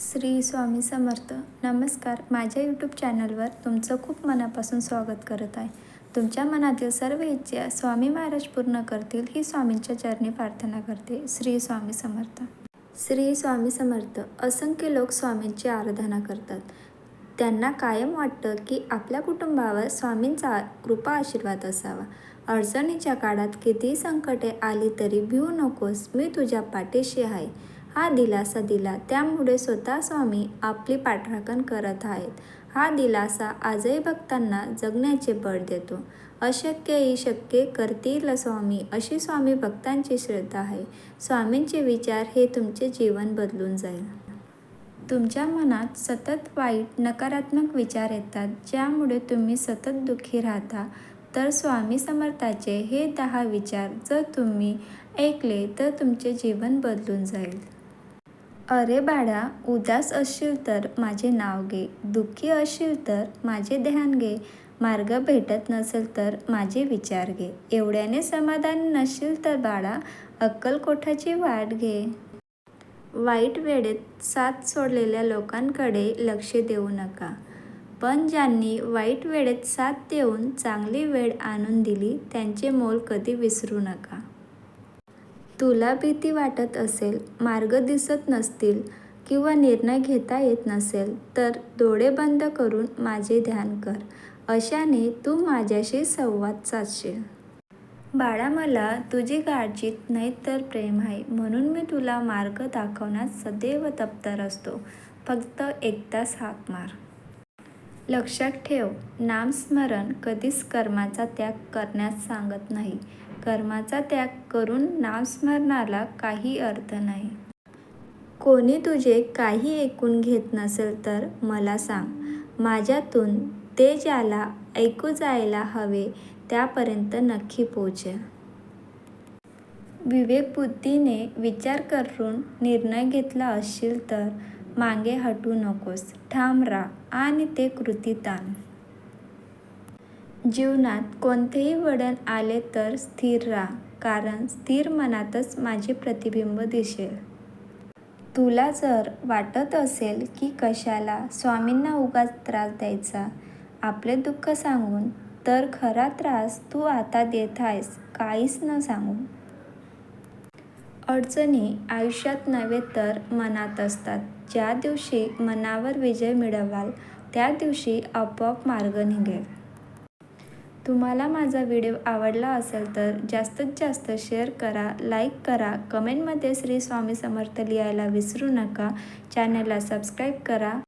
श्री स्वामी समर्थ. नमस्कार. माझ्या यूट्यूब चॅनलवर तुमचं खूप मनापासून स्वागत करत आहे. तुमच्या मनातील सर्व इच्छा स्वामी महाराज पूर्ण करतील ही स्वामींच्या चरणी प्रार्थना करते. श्री स्वामी समर्थ. श्री स्वामी समर्थ. असंख्य लोक स्वामींची आराधना करतात. त्यांना कायम वाटतं की आपल्या कुटुंबावर स्वामींचा कृपा आशीर्वाद असावा. अडचणीच्या काळात कितीही संकटे आली तरी भिवू नकोस मी तुझ्या पाठीशी आहे. हा दिलासा दिला. त्यामुळे स्वतः स्वामी आपली पाठराखण करत आहेत. हा दिलासा आजही भक्तांना जगण्याचे बळ देतो. अशक्यही शक्य करतील स्वामी अशी स्वामी भक्तांची श्रद्धा आहे. स्वामींचे विचार हे तुमचे जीवन बदलून जाईल. तुमच्या मनात सतत वाईट नकारात्मक विचार येतात. ज्यामुळे तुम्ही सतत दुःखी राहता. तर स्वामी समर्थाचे हे दहा विचार जर तुम्ही ऐकले तर तुमचे जीवन बदलून जाईल. अरे बाळा उदास असशील तर माझे नाव घे. दुःखी असशील तर माझे ध्यान घे. मार्ग भेटत नसेल तर माझे विचार घे. एवढ्याने समाधान नसशील तर बाळा अक्कलकोठाची वाट घे. वाईट वेळेत साथ सोडलेल्या लोकांकडे लक्ष देऊ नका. पण ज्यांनी वाईट वेळेत साथ देऊन चांगली वेळ आणून दिली त्यांचे मोल कधी विसरू नका. तुला भीती वाटत असेल मार्ग दिसत नसतील किंवा निर्णय घेता येत नसेल तर डोळे बंद करून माझे ध्यान कर. अशाने तू माझ्याशी संवाद साधशील. बाळा मला तुझी काळजीत नाही तर प्रेम आहे म्हणून मी तुला मार्ग दाखवण्यात सदैव तप्तर असतो. फक्त एकदाच हाक मार. लक्षात ठेव नामस्मरण कधीच कर्माचा त्याग करण्यास सांगत नाही. कर्माचा त्याग करून नामस्मरणाला काही अर्थ नाही. कोणी तुझे काही ऐकून घेत नसेल तर मला सांग. माझ्यातून ते ज्याला ऐकू जायला हवे त्यापर्यंत नक्की पोचे. विवेकबुद्धीने विचार करून निर्णय घेतला असशील तर मागे हटू नकोस. ठाम राहा आणि ते कृती आण जीवनात कोणतेही वळण आले तर स्थिर राहा कारण स्थिर मनातच माझे प्रतिबिंब दिसेल. तुला जर वाटत असेल की कशाला स्वामींना उगाच त्रास द्यायचा आपले दुःख सांगून तर खरा त्रास तू आता देत आहेस काहीच न सांगून. अडचणी आयुष्यात नव्हे तर मनात असतात. ज्या दिवशी मनावर विजय मिळवाल त्या दिवशी आपोआप मार्ग निघेल. तुम्हाला माझा व्हिडिओ आवडला असेल तर जास्तीत जास्त शेअर करा लाईक करा. कमेंटमध्ये श्री स्वामी समर्थ लिहायला विसरू नका. चॅनलला सबस्क्राईब करा.